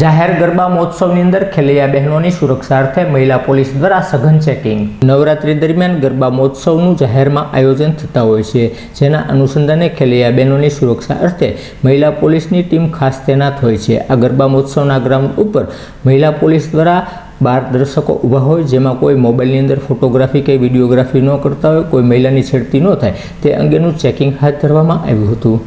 જાહેર ગરબા મહોત્સવની અંદર ખેલૈયા બહેનોની સુરક્ષા અર્થે મહિલા પોલીસ દ્વારા સઘન ચેકિંગ. નવરાત્રી દરમિયાન ગરબા મહોત્સવનું જાહેરમાં આયોજન થતા હોય છે, જેના અનુસંધાને ખેલૈયા બહેનોની સુરક્ષા અર્થે મહિલા પોલીસની ટીમ ખાસ તૈનાત હોય છે. આ ગરબા મહોત્સવના ગ્રાઉન્ડ ઉપર મહિલા પોલીસ દ્વારા બાર દર્શકો ઊભા હોય, જેમાં કોઈ મોબાઈલની અંદર ફોટોગ્રાફી કે વિડીયોગ્રાફી ન કરતા હોય, કોઈ મહિલાની છેડતી ન થાય, તે અંગેનું ચેકિંગ હાથ ધરવામાં આવ્યું હતું.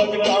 તો